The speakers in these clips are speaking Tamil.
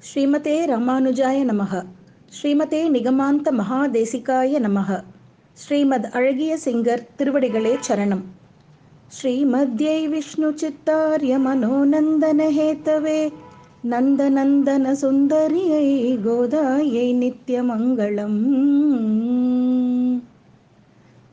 ஸ்ரீமதே ராமானுஜாய நமக. ஸ்ரீமதே நிகமாந்த மகாதேசிகாய நமக. ஸ்ரீமத் அழகிய சிங்கர் திருவடிகளே சரணம். ஸ்ரீமத்யை விஷ்ணு சித்தாரிய மனோநந்தன ஹேத்தவே நந்தநந்தன சுந்தரியை கோதாயை நித்திய மங்களம்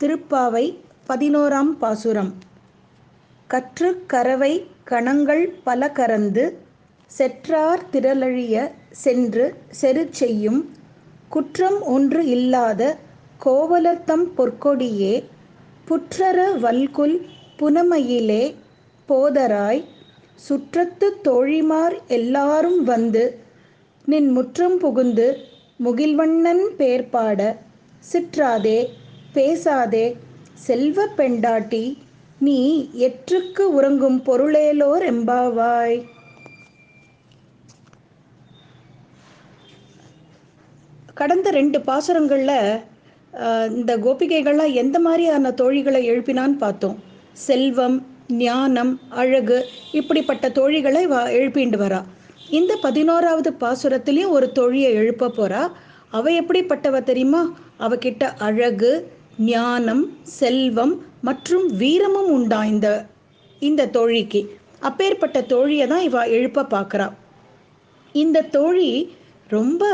திருப்பாவை பதினோராம் பாசுரம். கற்று கரவை கணங்கள் பல கறந்து செற்றார் திரளழிய சென்று செரு செய்யும் குற்றம் ஒன்று இல்லாத கோவலத்தம் பொற்கொடியே புற்றர வல்குல் புனமையிலே போதராய் சுற்றத்து தோழிமார் எல்லாரும் வந்து நின் முற்றம் புகுந்து முகில்வண்ணன் பேர்பாட சிற்றாதே பேசாதே செல்வ பெண்டாட்டி நீ எற்றுக்கு உறங்கும் பொருளேலோர் எம்பாவாய். கடந்த ரெண்டு பாசுரங்களில் இந்த கோபிகைகள்லாம் எந்த மாதிரியான தோழிகளை எழுப்பினான்னு பார்த்தோம். செல்வம் ஞானம் அழகு இப்படிப்பட்ட தோழிகளை எழுப்பிண்டு வரா. இந்த பதினோராவது பாசுரத்துலேயும் ஒரு தோழியை எழுப்ப போறா. அவ எப்படிப்பட்டவ தெரியுமா? அவகிட்ட அழகு ஞானம் செல்வம் மற்றும் வீரமும் உண்டா இந்த இந்த தோழிக்கு. அப்பேற்பட்ட தோழியை தான் இவ எழுப்ப பார்க்குறா. இந்த தோழி ரொம்ப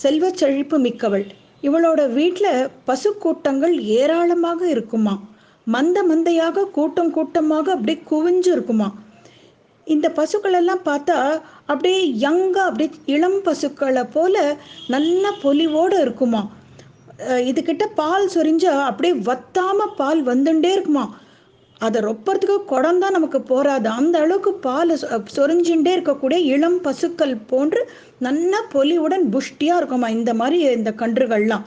செல்வ செழிப்பு மிக்கவள். இவளோட வீட்டில் பசு கூட்டங்கள் ஏராளமாக இருக்குமா? மந்த மந்தையாக கூட்டம் கூட்டமாக அப்படியே குவிஞ்சு இருக்குமா? இந்த பசுக்களெல்லாம் பார்த்தா அப்படியே யங்காக அப்படியே இளம் பசுக்களை போல நல்ல பொலிவோடு இருக்குமா? இதுகிட்ட பால் சொரிஞ்சா அப்படியே வத்தாம பால் வந்துட்டே இருக்குமா? அதை ரொப்பறதுக்கு குடம் தான் நமக்கு போராது அந்த அளவுக்கு பால் சொரிஞ்சுட்டே இருக்கக்கூடிய இளம் பசுக்கள் போன்று நல்ல பொலிவுடன் புஷ்டியாக இருக்குமா இந்த மாதிரி இந்த கன்றுகள்லாம்.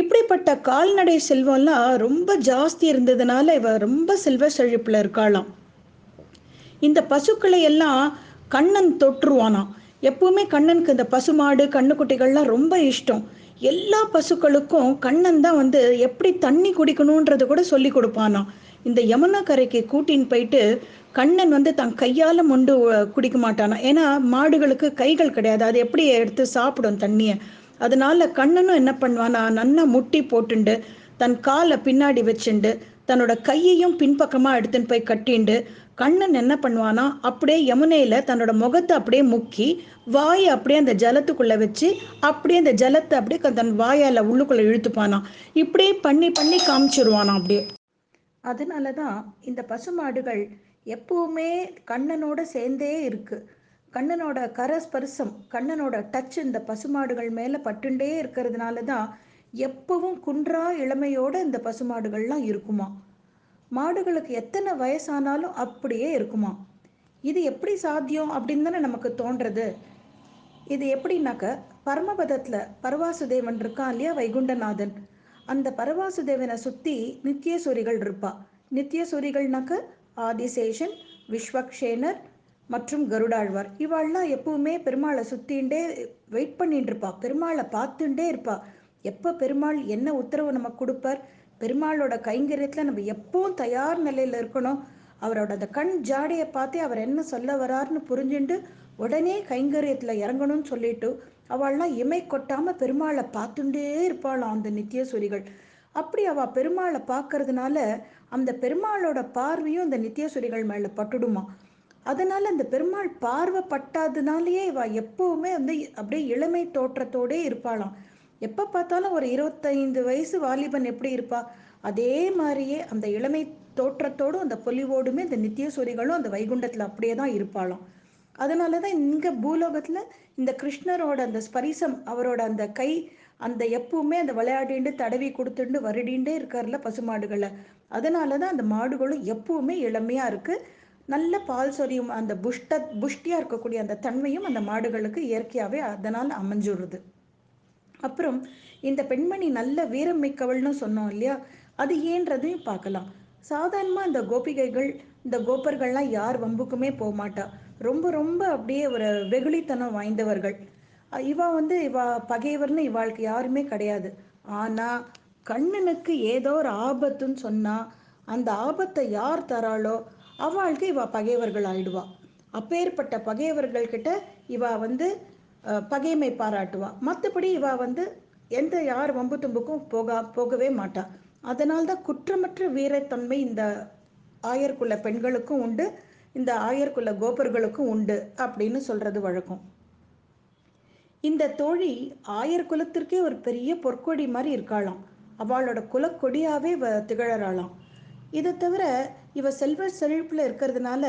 இப்படிப்பட்ட கால்நடை செல்வம்லாம் ரொம்ப ஜாஸ்தி இருந்ததுனால இவ ரொம்ப செல்வ செழிப்பில் இருக்காளாம். இந்த பசுக்களை எல்லாம் கண்ணன் தொற்றுவானாம். எப்பவுமே கண்ணனுக்கு இந்த பசுமாடு கண்ணுக்குட்டிகள்லாம் ரொம்ப இஷ்டம். எல்லா பசுக்களுக்கும் கண்ணன் தான் வந்து எப்படி தண்ணி குடிக்கணுன்றது கூட சொல்லி கொடுப்பானாம். இந்த யமுனா கரைக்கு கூட்டின்னு போயிட்டு கண்ணன் வந்து தன் கையால் மொண்டு குடிக்க மாட்டானா ஏன்னா மாடுகளுக்கு கைகள் கிடையாது. அது எப்படி எடுத்து சாப்பிடும் தண்ணியை? அதனால கண்ணனும் என்ன பண்ணுவானா நன்னா முட்டி போட்டுண்டு தன் காலை பின்னாடி வச்சுண்டு தன்னோட கையையும் பின்பக்கமாக எடுத்துன்னு போய் கட்டிண்டு கண்ணன் என்ன பண்ணுவானா அப்படியே யமுனையில தன்னோட முகத்தை அப்படியே முக்கி வாயை அப்படியே அந்த ஜலத்துக்குள்ளே வச்சு அப்படியே அந்த ஜலத்தை அப்படியே தன் வாயால் உள்ளுக்குள்ளே இழுத்துப்பானா. இப்படியே பண்ணி பண்ணி காமிச்சிருவானா அப்படியே. அதனால தான் இந்த பசுமாடுகள் எப்பவுமே கண்ணனோட சேர்ந்தே இருக்கு. கண்ணனோட கரஸ்பரிசம் கண்ணனோட டச் இந்த பசுமாடுகள் மேலே பட்டுண்டே இருக்கிறதுனால தான் எப்பவும் குன்றா இளமையோட இந்த பசுமாடுகள்லாம் இருக்குமா. மாடுகளுக்கு எத்தனை வயசானாலும் அப்படியே இருக்குமா? இது எப்படி சாத்தியம் அப்படின்னு தானே நமக்கு தோன்றது. இது எப்படின்னாக்க பரமபதத்தில் பரவாசுதேவன் இருக்கான் இல்லையா? வைகுண்டநாதன். அந்த பரவாசுதேவனை சுற்றி நித்தியசூரிகள் இருப்பா. நித்தியசூரிகள்னாக்க ஆதிசேஷன் விஸ்வக்ஷேனர் மற்றும் கருடாழ்வார். இவாள்லாம் எப்பவுமே பெருமாளை சுற்றின்ண்டே வெயிட் பண்ணிட்டு இருப்பா பெருமாளை பார்த்துட்டே இருப்பா. எப்போ பெருமாள் என்ன உத்தரவு நமக்கு கொடுப்பார்? பெருமாளோட கைங்கரியத்தில் நம்ம எப்பவும் தயார் நிலையில் இருக்கணும். அவரோட அந்த கண் ஜாடியை பார்த்தே அவர் என்ன சொல்ல வராருன்னு புரிஞ்சுட்டு உடனே கைங்கரியத்தில் இறங்கணும்னு சொல்லிட்டு அவள்லாம் இமை கொட்டாமல் பெருமாளை பார்த்துட்டே இருப்பாளாம் அந்த நித்தியசூரிகள். அப்படி அவள் பெருமாளை பார்க்கறதுனால அந்த பெருமாளோட பார்வையும் அந்த நித்தியசுரிகள் மேலே பட்டுடுமா. அதனால அந்த பெருமாள் பார்வை பட்டாதனாலேயே இவ எப்பவுமே வந்து அப்படியே இளமை தோற்றத்தோடே இருப்பாளாம். எப்போ பார்த்தாலும் ஒரு இருபத்தைந்து வயசு வாலிபன் எப்படி இருப்பா? அதே மாதிரியே அந்த இளமை தோற்றத்தோடும் அந்த பொலிவோடுமே இந்த நித்தியசூரிகளும் அந்த வைகுண்டத்தில் அப்படியே தான் இருப்பாளாம். அதனால தான் இங்கே பூலோகத்தில் இந்த கிருஷ்ணரோட அந்த ஸ்பரிசம் அவரோட அந்த கை அந்த எப்பவுமே அந்த விளையாடிண்டு தடவி கொடுத்துண்டு வருடிண்டே இருக்கார்ல பசுமாடுகளை. அதனால தான் அந்த மாடுகளும் எப்பவுமே இளமையாக இருக்குது நல்ல பால் சொரியும் அந்த புஷ்ட புஷ்டியாக இருக்கக்கூடிய அந்த தன்மையும் அந்த மாடுகளுக்கு இயற்கையாகவே அதனால் அமைஞ்சுடுறது அப்புறம் இந்த பெண்மணி நல்ல வீரம் மிக்கவள்னு சொன்னோம் இல்லையா? அது ஏன்றதையும் பார்க்கலாம். சாதாரணமாக இந்த கோபிகைகள் இந்த கோப்பர்கள்லாம் யார் வம்புக்குமே போக மாட்டா ரொம்ப ரொம்ப அப்படியே ஒரு வெகுளித்தனம் வாய்ந்தவர்கள். இவா வந்து இவா பகைவர்னு இவாளுக்கு யாருமே கிடையாது. ஆனால் கண்ணனுக்கு ஏதோ ஒரு ஆபத்துன்னு சொன்னால் அந்த ஆபத்தை யார் தராளோ அவளுக்கு இவா பகைவர்கள் ஆயிடுவா. அப்பேற்பட்ட பகைவர்கள்கிட்ட இவா வந்து பகைமை பாராட்டுவா. மற்றபடி இவா வந்து எந்த யார் வம்பு தும்புக்கும் போகா போகவே மாட்டா. அதனால்தான் குற்றமற்ற வீரத்தன்மை இந்த ஆயர்குல பெண்களுக்கும் உண்டு இந்த ஆயர்குல கோபர்களுக்கும் உண்டு அப்படின்னு சொல்றது வழக்கம். இந்த தோழி ஆயர் குலத்திற்கே ஒரு பெரிய பொற்கொடி மாதிரி இருக்காளாம். அவளோட குலக்கொடியாவே இவ திகழறாளாம். இதை தவிர இவ செல்வ செழிப்புல இருக்கிறதுனால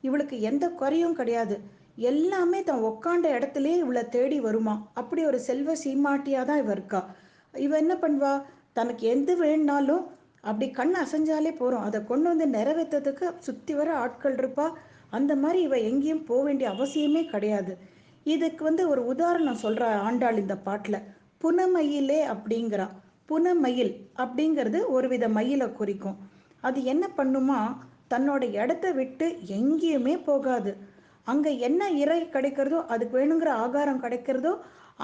இவளுக்கு எந்த குறையும் கிடையாது. எல்லாமே தான் உக்காண்ட இடத்துலயே இவளை தேடி வருமா? அப்படி ஒரு செல்வ சீமாட்டியா தான் இவ இருக்கா. இவ என்ன பண்ணுவா? தனக்கு எந்த வேணுனாலும் அப்படி கண் அசைஞ்சாலே போறோம் அதை கொண்டு வந்து நிறைவேற்றதுக்கு சுத்தி வர ஆட்கள் இருப்பா. அந்த மாதிரி இவ எங்கேயும் போக வேண்டிய அவசியமே கிடையாது. இதுக்கு வந்து ஒரு உதாரணம் சொல்ற ஆண்டாள் இந்த பாட்டுல. புனமயிலே அப்படிங்கிறா. புனமயில் அப்படிங்கிறது ஒரு வித மயிலை குறிக்கும். அது என்ன பண்ணுமா? தன்னோட இடத்த விட்டு எங்கேயுமே போகாது. அங்கே என்ன இறை கிடைக்கிறதோ அதுக்கு வேணுங்கிற ஆகாரம் கிடைக்கிறதோ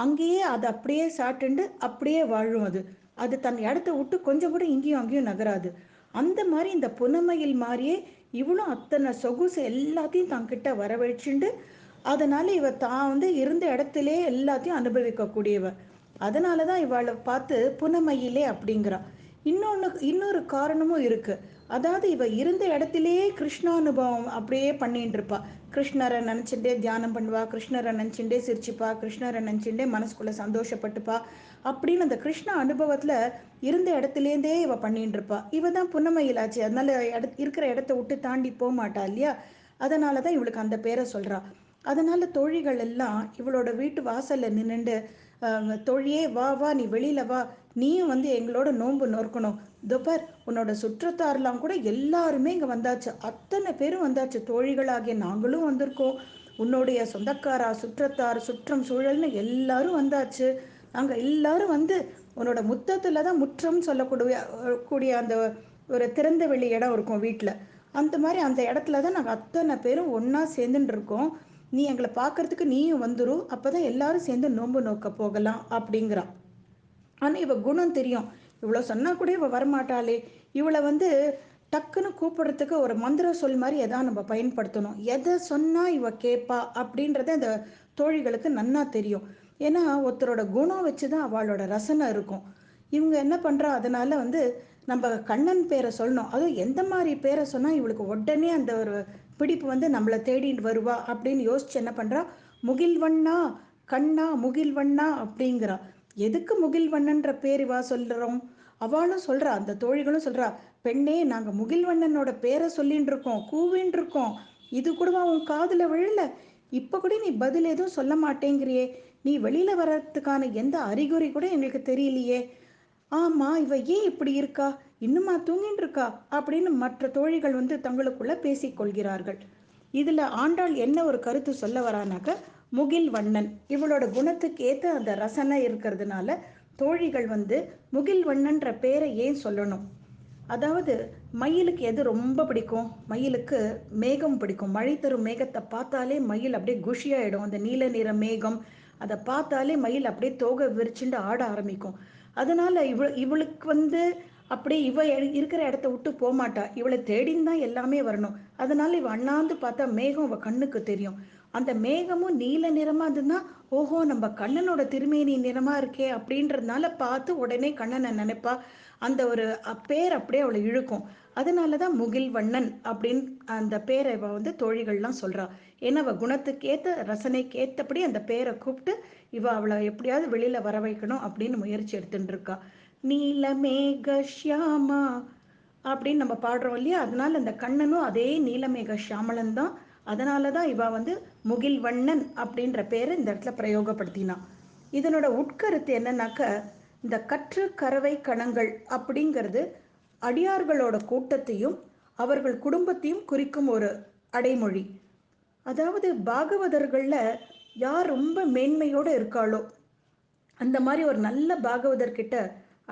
அங்கேயே அது அப்படியே சாப்பிட்டுண்டு அப்படியே வாழும் அது. அது தன் இடத்த விட்டு கொஞ்சம் கூட இங்கேயும் அங்கேயும் நகராது. அந்த மாதிரி இந்த புனமையில் மாதிரியே இவளும் அத்தனை சொகுசு எல்லாத்தையும் தங்கிட்ட வரவழைச்சுண்டு அதனால இவ தான் வந்து இருந்த இடத்துலயே எல்லாத்தையும் அனுபவிக்கக்கூடியவ. அதனால தான் இவளை பார்த்து புனமையிலே அப்படிங்கிறா. இன்னொன்று இன்னொரு காரணமும் இருக்குது அதாவது இவ இருந்த இடத்திலேயே கிருஷ்ணானுபவம் அப்படியே பண்ணிட்டு இருப்பா. கிருஷ்ணரை நினச்சிட்டே தியானம் பண்ணுவா கிருஷ்ணரை நினச்சிட்டே சிரிச்சுப்பா கிருஷ்ணரை நினச்சிட்டே மனசுக்குள்ள சந்தோஷப்பட்டுப்பா அப்படின்னு அந்த கிருஷ்ண அனுபவத்துல இருந்த இடத்துலேருந்தே இவ பண்ணிட்டு இருப்பா. இவ தான் புன்னமயிலாச்சு. அதனால இட- இருக்கிற இடத்த விட்டு தாண்டி போக மாட்டா இல்லையா? அதனால தான் இவளுக்கு அந்த பேரை சொல்றா. அதனால தோழிகள் எல்லாம் இவளோட வீட்டு வாசல்ல நின்று தோழியே வா வா நீ வெளியில வா. நீயும் வந்து எங்களோட நோன்பு நோக்கணும் துபர் உன்னோட சுற்றத்தாரெல்லாம் கூட எல்லாருமே இங்க வந்தாச்சு. அத்தனை பேரும் வந்தாச்சு. தோழிகளாகிய நாங்களும் வந்திருக்கோம். உன்னுடைய சொந்தக்காரா சுற்றத்தார் சுற்றம் சூழல்னு எல்லாரும் வந்தாச்சு. நாங்க எல்லாரும் வந்து உன்னோட முத்தத்துல தான் முற்றம் சொல்லக்கூடிய கூடிய அந்த ஒரு திறந்த வெளி இடம் இருக்கும் வீட்டில் அந்த மாதிரி அந்த இடத்துல தான் நாங்கள் அத்தனை பேரும் ஒன்றா சேர்ந்துட்டு இருக்கோம் நீ எங்களை பார்க்கறதுக்கு நீயும் வந்துடும் அப்போ தான் எல்லாரும் சேர்ந்து நோன்பு நோக்க போகலாம் அப்படிங்கிறான். ஆனால் இவ குணம் தெரியும். இவ்வளோ சொன்னால் கூட இவள் வரமாட்டாளே. இவளை வந்து டக்குன்னு கூப்பிடுறதுக்கு ஒரு மந்திர சொல் மாதிரி எதாவது நம்ம பயன்படுத்தணும். எதை சொன்னால் இவ கேட்பா அப்படின்றத இந்த தோழிகளுக்கு நன்னா தெரியும். ஏன்னா ஒருத்தரோட குணம் வச்சு தான் அவளோட ரசனை இருக்கும். இவங்க என்ன பண்ணுறா அதனால வந்து நம்ம கண்ணன் பேரை சொல்லணும். அதுவும் எந்த மாதிரி பேரை சொன்னால் இவளுக்கு உடனே அந்த ஒரு பிடிப்பு வந்து நம்மளை தேடிட்டு வருவா அப்படின்னு யோசிச்சு என்ன பண்றா? முகில்வண்ணா கண்ணா முகில்வண்ணா அப்படிங்கிறா. எதுக்கு முகில்வண்ணன்ற பேர் இவா சொல்றோம்? அவளும் சொல்றா அந்த தோழிகளும் சொல்றா பெண்ணே நாங்க முகில்வண்ணனோட பேரை சொல்லின்னு இருக்கோம் கூவின்னு இருக்கோம் இது கூடவா உன் காதுல விழல? இப்ப கூட நீ பதில் எதுவும் சொல்ல மாட்டேங்கிறியே. நீ வெளியில வர்றதுக்கான எந்த அறிகுறி கூட எங்களுக்கு தெரியலையே. ஆமா இவ ஏன் இப்படி இருக்கா? இன்னுமா தூங்கிட்டு இருக்கா அப்படின்னு மற்ற தோழிகள் வந்து தங்களுக்குள்ள பேசிக்கொள்கிறார்கள் இதில் இதுல ஆண்டாள் என்ன ஒரு கருத்து சொல்ல வரானாக்க முகில் வண்ணன். இவளோட குணத்துக்கு ஏத்த அந்த ரசனை இருக்கிறதுனால தோழிகள் வந்து முகில் வண்ணன்ற பேரை ஏன் சொல்லணும்? அதாவது மயிலுக்கு எது ரொம்ப பிடிக்கும்? மயிலுக்கு மேகம் பிடிக்கும். மழை தரும் மேகத்தை பார்த்தாலே மயில் அப்படியே குஷியாயிடும். அந்த நீல நிற மேகம் அதை பார்த்தாலே மயில் அப்படியே தோகை விரிச்சுண்டு ஆட ஆரம்பிக்கும். அதனால இவ இவளுக்கு வந்து அப்படியே இவ எ- இருக்கிற இடத்த விட்டு போகமாட்டா இவளை தேடின்னு தான் எல்லாமே வரணும். அதனால இவ அண்ணாந்து பார்த்தா மேகம் அவ கண்ணுக்கு தெரியும். அந்த மேகமும் நீல நிறமா இருந்ததுன்னா ஓஹோ நம்ம கண்ணனோட திருமேனி நிறமா இருக்கே அப்படின்றதுனால பார்த்து உடனே கண்ணனை நினைப்பா. அந்த ஒரு பேர் அப்படியே அவளை இழுக்கும். அதனால தான் முகில் வண்ணன் அப்படின்னு அந்த பேரை இவ வந்து தோழிகள்லாம் சொல்றா. ஏன்னா அவள் குணத்துக்கேற்ற ரசனைக்கேற்றபடி ரசனைக்கு அந்த பேரை கூப்பிட்டு இவ அவளை எப்படியாவது வெளியில வர வைக்கணும் அப்படின்னு முயற்சி எடுத்துட்டு இருக்கா. நீலமேக ஷியாமா அப்படின்னு நம்ம பாடுறோம் இல்லையா? அதனால அந்த கண்ணனும் அதே நீலமேக ஷியாமலன் தான். அதனால தான் இவ வந்து முகில் வண்ணன் அப்படின்ற பேரை இந்த இடத்துல பிரயோகப்படுத்தினான் இதனோட உட்கருத்து என்னன்னாக்க இந்த கற்று கறவை கணங்கள் அப்படிங்கிறது அடியார்களோட கூட்டத்தையும் அவர்கள் குடும்பத்தையும் குறிக்கும் ஒரு அடைமொழி. அதாவது பாகவதர்களில் யார் ரொம்ப மேன்மையோடு இருக்காளோ அந்த மாதிரி ஒரு நல்ல பாகவதர்கிட்ட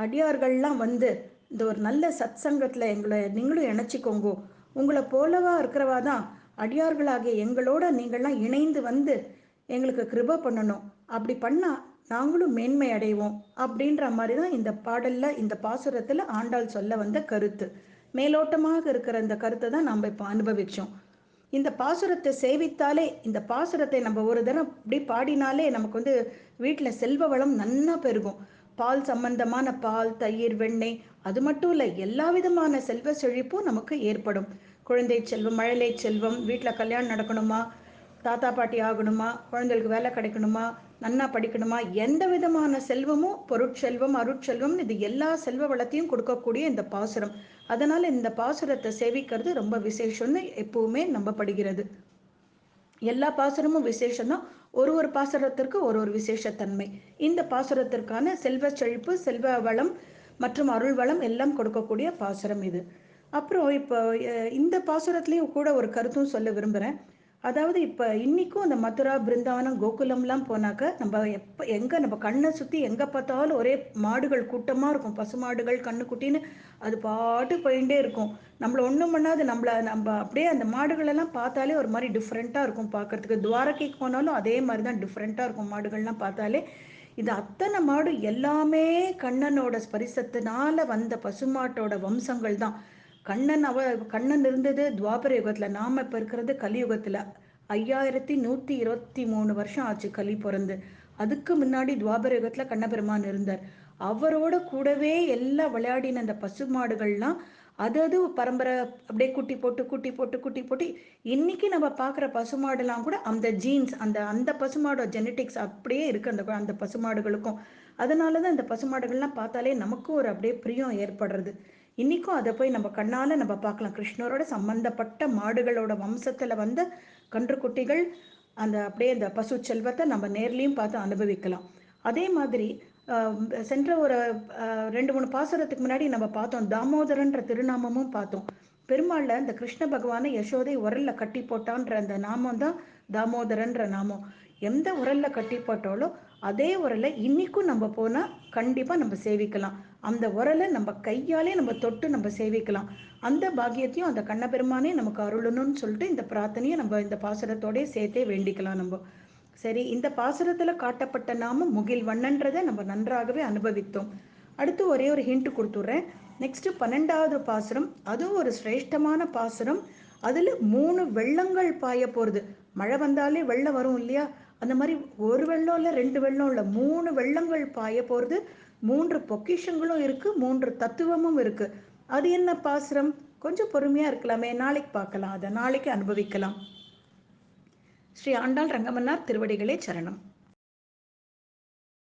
அடியார்கள்லாம் வந்து இந்த ஒரு நல்ல சத் சங்கத்தில் எங்களை நீங்களும் இணைச்சிக்கோங்க உங்களை போலவா இருக்கிறவா தான் அடியார்களாகிய எங்களோட நீங்கள்லாம் இணைந்து வந்து எங்களுக்கு கிருப பண்ணணும். அப்படி பண்ணால் நாங்களும் மேன்மை அடைவோம் அப்படின்ற மாதிரி தான் இந்த பாடலில் இந்த பாசுரத்தில் ஆண்டாள் சொல்ல வந்த கருத்து. மேலோட்டமாக இருக்கிற இந்த கருத்தை தான் நம்ம இப்போ அனுபவித்தோம் இந்த பாசுரத்தை சேவித்தாலே இந்த பாசுரத்தை நம்ம ஒரு தரம் அப்படி பாடினாலே நமக்கு வந்து வீட்டில் செல்வ வளம் நன்னா பெருகும். பால் சம்பந்தமான பால் தயிர் வெண்ணெய் அது மட்டும் இல்லை எல்லா விதமான செல்வ செழிப்பும் நமக்கு ஏற்படும். குழந்தை செல்வம் மழலை செல்வம் வீட்டில் கல்யாணம் நடக்கணுமா தாத்தா பாட்டி ஆகணுமா குழந்தைகளுக்கு வேலை கிடைக்கணுமா நன்னா படிக்கணுமா எந்த விதமான செல்வமும் பொருட்செல்வம் அருட்செல்வம் இது எல்லா செல்வ வளத்தையும் கொடுக்கக்கூடிய இந்த பாசுரம். அதனால் இந்த பாசுரத்தை சேவிக்கிறது ரொம்ப விசேஷம்னு எப்பவுமே நம்பப்படுகிறது. எல்லா பாசுரமும் விசேஷம்தான் ஒரு ஒரு பாசுரத்திற்கு ஒரு ஒரு விசேஷத்தன்மை. இந்த பாசுரத்திற்கான செல்வ செழிப்பு செல்வ வளம் மற்றும் அருள் வளம் எல்லாம் கொடுக்கக்கூடிய பாசுரம் இது. அப்புறம் இப்போ இந்த பாசுரத்துலேயும் கூட ஒரு கருத்தும் சொல்ல விரும்புகிறேன் அதாவது இப்போ இன்றைக்கும் அந்த மதுரா பிருந்தாவனம் கோகுலம்லாம் போனாக்க நம்ம எப்போ எங்கே நம்ம கண்ணை சுற்றி எங்கே பார்த்தாலும் ஒரே மாடுகள் கூட்டமாக இருக்கும். பசுமாடுகள் கண்ணுக்குட்டின்னு அது பாட்டு போயிட்டே இருக்கும். நம்மளை ஒன்றும் பண்ணாது. நம்மள நம்ம அப்படியே அந்த மாடுகளெல்லாம் பார்த்தாலே ஒரு மாதிரி டிஃப்ரெண்ட்டாக இருக்கும் பார்க்கறதுக்கு. துவாரகைக்கு போனாலும் அதே மாதிரி தான் டிஃப்ரெண்ட்டாக இருக்கும் மாடுகள்லாம் பார்த்தாலே. இது அத்தனை மாடு எல்லாமே கண்ணனோட ஸ்பரிசத்தினால வந்த பசுமாட்டோட வம்சங்கள் தான். கண்ணன் அவ கண்ணன் இருந்தது துவாபர யுகத்தில். நாம இப்போ இருக்கிறது கலியுகத்தில். ஐயாயிரத்தி நூற்றி இருபத்தி மூணு வருஷம் ஆச்சு கலி பிறந்து. அதுக்கு முன்னாடி துவாபர யுகத்தில் கண்ணபெருமான் இருந்தார். அவரோட கூடவே எல்லாம் விளையாடின அந்த பசுமாடுகள்லாம் அது அது பரம்பரை அப்படியே குட்டி போட்டு குட்டி போட்டு குட்டி போட்டு இன்னைக்கு நம்ம பார்க்குற பசுமாடுலாம் கூட அந்த ஜீன்ஸ் அந்த அந்த பசுமாடோட ஜெனட்டிக்ஸ் அப்படியே இருக்கு அந்த அந்த பசுமாடுகளுக்கும் அதனால தான் அந்த பசுமாடுகள்லாம் பார்த்தாலே நமக்கும் ஒரு அப்படியே பிரியம் ஏற்படுறது. இன்னைக்கும் அதை போய் நம்ம கண்ணால நம்ம பார்க்கலாம். கிருஷ்ணரோட சம்பந்தப்பட்ட மாடுகளோட வம்சத்துல வந்த கன்றுக்குட்டிகள் அந்த அப்படியே அந்த பசு செல்வத்தை நம்ம நேர்லேயும் பார்த்து அனுபவிக்கலாம். அதே மாதிரி சென்ற ஒரு ரெண்டு மூணு பாசுரத்துக்கு முன்னாடி நம்ம பார்த்தோம். தாமோதரன்ற திருநாமமும் பார்த்தோம். பெருமாள்ல இந்த கிருஷ்ண பகவானை யசோதை உரல்ல கட்டி போட்டான்ற அந்த நாமம் தான் தாமோதரன்ற நாமம். எந்த உரலில் கட்டி போட்டாலோ அதே உரலை இன்னைக்கும் நம்ம போனால் கண்டிப்பாக நம்ம சேவிக்கலாம். அந்த உரலை நம்ம கையாலே நம்ம தொட்டு நம்ம சேவிக்கலாம். அந்த பாக்கியத்தையும் அந்த கண்ணபெருமானே நமக்கு அருளணும்னு சொல்லிட்டு இந்த பிரார்த்தனையை நம்ம இந்த பாசுரத்தோடய சேர்த்தே வேண்டிக்கலாம் நம்ம. சரி இந்த பாசுரத்தில் காட்டப்பட்ட நாமம் முகில் வண்ணன்றதை நம்ம நன்றாகவே அனுபவித்தோம். அடுத்து ஒரே ஒரு ஹிண்ட் கொடுத்துட்றேன். நெக்ஸ்ட்டு பன்னெண்டாவது பாசுரம் அதுவும் ஒரு சிரேஷ்டமான பாசுரம். அதில் மூணு வெள்ளங்கள் பாய போகிறது மழை வந்தாலே வெள்ளம் வரும் இல்லையா? அந்த மாதிரி ஒரு வெள்ளம் இல்லை ரெண்டு வெள்ளம் இல்லை மூணு வெள்ளங்கள் பாய போகிறது மூன்று பொக்கிஷங்களும் இருக்கு மூன்று தத்துவமும் இருக்கு. அது என்ன பாசுரம்? கொஞ்சம் பொறுமையா இருக்கலாமே நாளைக்கு பார்க்கலாம் அதை நாளைக்கு அனுபவிக்கலாம். ஸ்ரீ ஆண்டாள் ரங்கமன்னார் திருவடிகளே சரணம்.